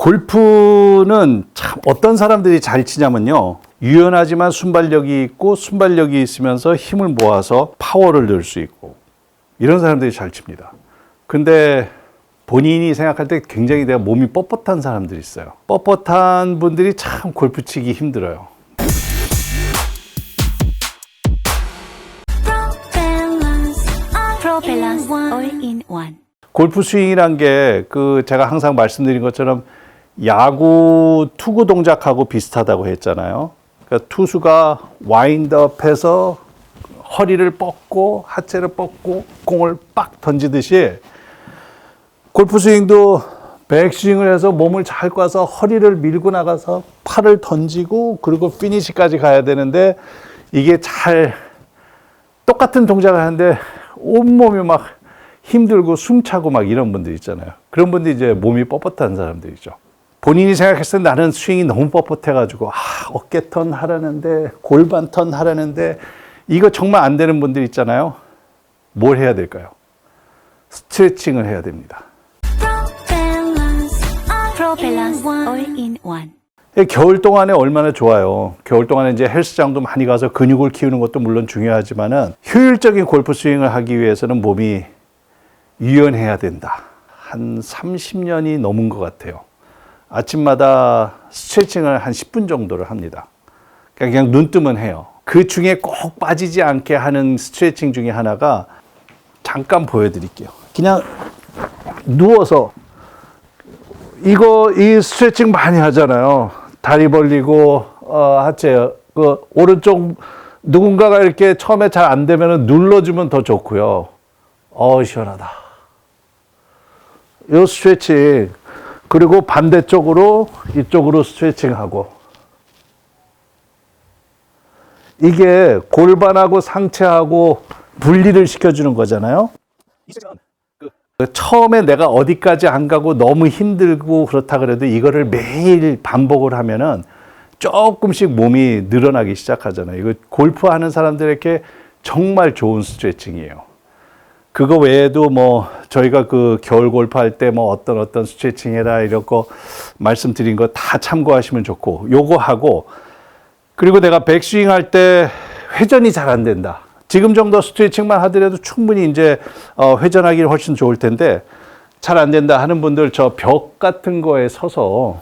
골프는 참 어떤 사람들이 잘 치냐면요. 유연하지만 순발력이 있고 순발력이 있으면서 힘을 모아서 파워를 넣을 수 있고 이런 사람들이 잘 칩니다. 근데 본인이 생각할 때 굉장히 내가 몸이 뻣뻣한 사람들이 있어요. 뻣뻣한 분들이 참 골프 치기 힘들어요. 골프 스윙이란 게 그 제가 항상 말씀드린 것처럼 야구 투구 동작하고 비슷하다고 했잖아요. 그러니까 투수가 와인드업해서 허리를 뻗고 하체를 뻗고 공을 빡 던지듯이 골프 스윙도 백스윙을 해서 몸을 잘 꽈서 허리를 밀고 나가서 팔을 던지고 그리고 피니시까지 가야 되는데 이게 잘 똑같은 동작을 하는데 온몸이 막 힘들고 숨차고 막 이런 분들 있잖아요. 그런 분들이 이제 몸이 뻣뻣한 사람들이죠. 본인이 생각했을 때 나는 스윙이 너무 뻣뻣해가지고 아, 어깨 턴 하라는데 골반 턴 하라는데 이거 정말 안 되는 분들 있잖아요. 뭘 해야 될까요? 스트레칭을 해야 됩니다. 예, 겨울 동안에 얼마나 좋아요. 겨울 동안에 이제 헬스장도 많이 가서 근육을 키우는 것도 물론 중요하지만은 효율적인 골프 스윙을 하기 위해서는 몸이 유연해야 된다. 한 30년이 넘은 것 같아요. 아침마다 스트레칭을 한 10분 정도를 합니다. 그냥, 그냥 눈 뜨면 해요. 그 중에 꼭 빠지지 않게 하는 스트레칭 중에 하나가 잠깐 보여드릴게요. 그냥 누워서 이거 이 스트레칭 많이 하잖아요. 다리 벌리고 어, 하체 그 오른쪽 누군가가 이렇게 처음에 잘 안 되면 눌러주면 더 좋고요. 어 시원하다. 요 스트레칭 그리고 반대쪽으로 이쪽으로 스트레칭하고 이게 골반하고 상체하고 분리를 시켜주는 거잖아요. 그 처음에 내가 어디까지 안 가고 너무 힘들고 그렇다 그래도 이거를 매일 반복을 하면은 조금씩 몸이 늘어나기 시작하잖아요. 이거 골프 하는 사람들에게 정말 좋은 스트레칭이에요. 그거 외에도 뭐 저희가 그 겨울 골프할 때 뭐 어떤 어떤 스트레칭 해라 거 말씀드린 거 다 참고하시면 좋고 요거 하고 그리고 내가 백스윙 할 때 회전이 잘 안 된다. 지금 정도 스트레칭만 하더라도 충분히 이제 어, 회전하기 훨씬 좋을 텐데 잘 안 된다 하는 분들 저 벽 같은 거에 서서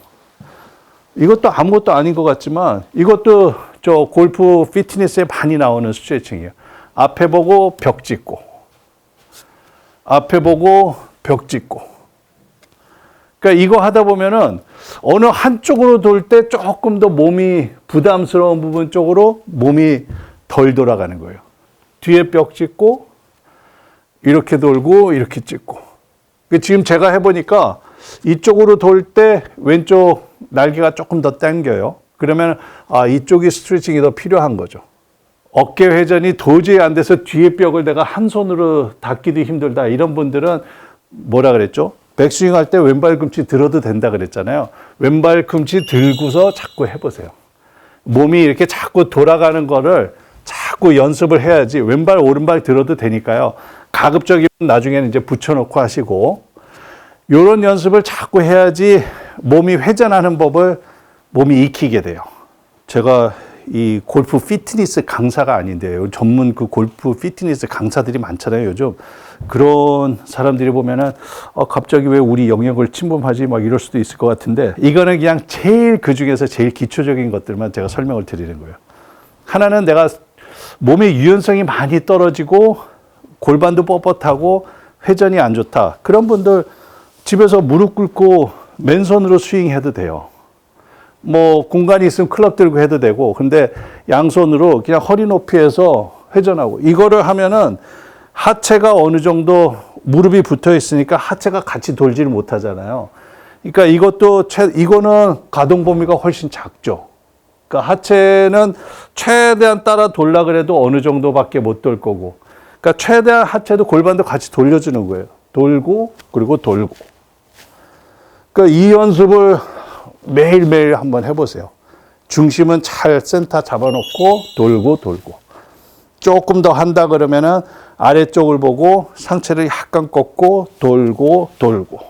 이것도 아무것도 아닌 것 같지만 이것도 저 골프 피트니스에 많이 나오는 스트레칭이에요. 앞에 보고 벽 짚고 앞에 보고 벽 짚고 그러니까 이거 하다 보면은 어느 한쪽으로 돌 때 조금 더 몸이 부담스러운 부분 쪽으로 몸이 덜 돌아가는 거예요. 뒤에 벽 찍고 이렇게 돌고 이렇게 찍고. 그 지금 제가 해보니까 이쪽으로 돌 때 왼쪽 날개가 조금 더 당겨요. 그러면 아 이쪽이 스트레칭이 더 필요한 거죠. 어깨 회전이 도저히 안 돼서 뒤에 벽을 내가 한 손으로 닿기도 힘들다. 이런 분들은 뭐라 그랬죠? 백스윙 할 때 왼발 금치 들어도 된다 그랬잖아요. 왼발 금치 들고서 자꾸 해보세요. 몸이 이렇게 자꾸 돌아가는 거를 자꾸 연습을 해야지 왼발 오른발 들어도 되니까요. 가급적이면 나중에는 이제 붙여놓고 하시고 요런 연습을 자꾸 해야지 몸이 회전하는 법을 몸이 익히게 돼요. 제가 이 골프 피트니스 강사가 아닌데요. 전문 그 골프 피트니스 강사들이 많잖아요, 요즘. 그런 사람들이 보면은, 어, 갑자기 왜 우리 영역을 침범하지? 막 이럴 수도 있을 것 같은데, 이거는 그냥 제일 그 중에서 제일 기초적인 것들만 제가 설명을 드리는 거예요. 하나는 내가 몸의 유연성이 많이 떨어지고, 골반도 뻣뻣하고, 회전이 안 좋다. 그런 분들 집에서 무릎 꿇고 맨손으로 스윙해도 돼요. 뭐 공간이 있으면 클럽 들고 해도 되고 근데 양손으로 그냥 허리 높이에서 회전하고 이거를 하면은 하체가 어느 정도 무릎이 붙어 있으니까 하체가 같이 돌지를 못하잖아요. 그러니까 이것도 최, 이거는 가동 범위가 훨씬 작죠. 그러니까 하체는 최대한 따라 돌라 그래도 어느 정도밖에 못 돌 거고. 그러니까 최대한 하체도 골반도 같이 돌려주는 거예요. 돌고 그리고 돌고. 그러니까 이 연습을 매일매일 한번 해보세요. 중심은 잘 센터 잡아놓고 돌고 돌고. 조금 더 한다 그러면은 아래쪽을 보고 상체를 약간 꺾고 돌고 돌고.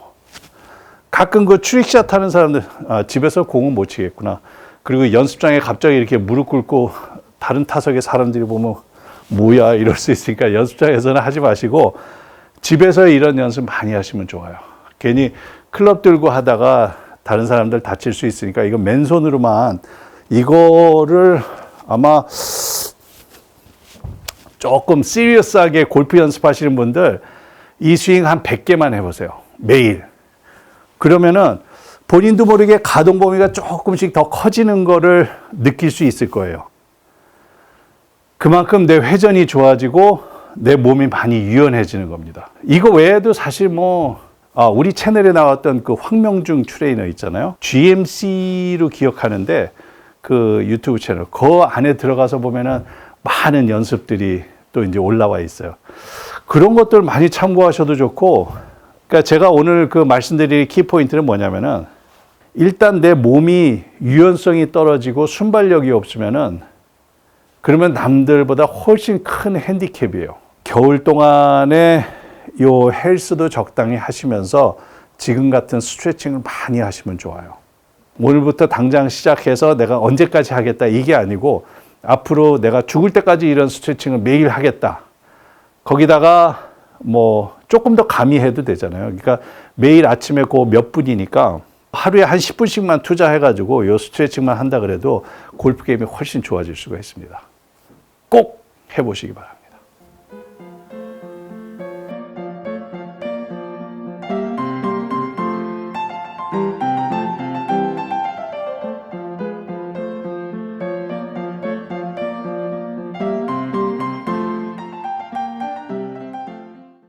가끔 그 트릭샷 하는 사람들 아, 집에서 공은 못 치겠구나. 그리고 연습장에 갑자기 이렇게 무릎 꿇고 다른 타석의 사람들이 보면 뭐야 이럴 수 있으니까 연습장에서는 하지 마시고 집에서 이런 연습 많이 하시면 좋아요. 괜히 클럽 들고 하다가 다른 사람들 다칠 수 있으니까 이거 맨손으로만 이거를 아마 조금 시리어스하게 골프 연습하시는 분들 이 스윙 한 100개만 해보세요. 매일. 그러면은 본인도 모르게 가동 범위가 조금씩 더 커지는 거를 느낄 수 있을 거예요. 그만큼 내 회전이 좋아지고 내 몸이 많이 유연해지는 겁니다. 이거 외에도 사실 뭐, 아, 우리 채널에 나왔던 그 황명중 트레이너 있잖아요. GMC로 기억하는데 그 유튜브 채널. 그 안에 들어가서 보면은 많은 연습들이 또 이제 올라와 있어요. 그런 것들 많이 참고하셔도 좋고, 그러니까 제가 오늘 그 말씀드릴 키 포인트는 뭐냐면은 일단 내 몸이 유연성이 떨어지고 순발력이 없으면은 그러면 남들보다 훨씬 큰 핸디캡이에요. 겨울 동안에 요 헬스도 적당히 하시면서 지금 같은 스트레칭을 많이 하시면 좋아요. 오늘부터 당장 시작해서 내가 언제까지 하겠다 이게 아니고 앞으로 내가 죽을 때까지 이런 스트레칭을 매일 하겠다. 거기다가 뭐 조금 더 가미해도 되잖아요. 그러니까 매일 아침에 그 몇 분이니까 하루에 한 10분씩만 투자해가지고 요 스트레칭만 한다 그래도 골프 게임이 훨씬 좋아질 수가 있습니다. 꼭 해보시기 바랍니다.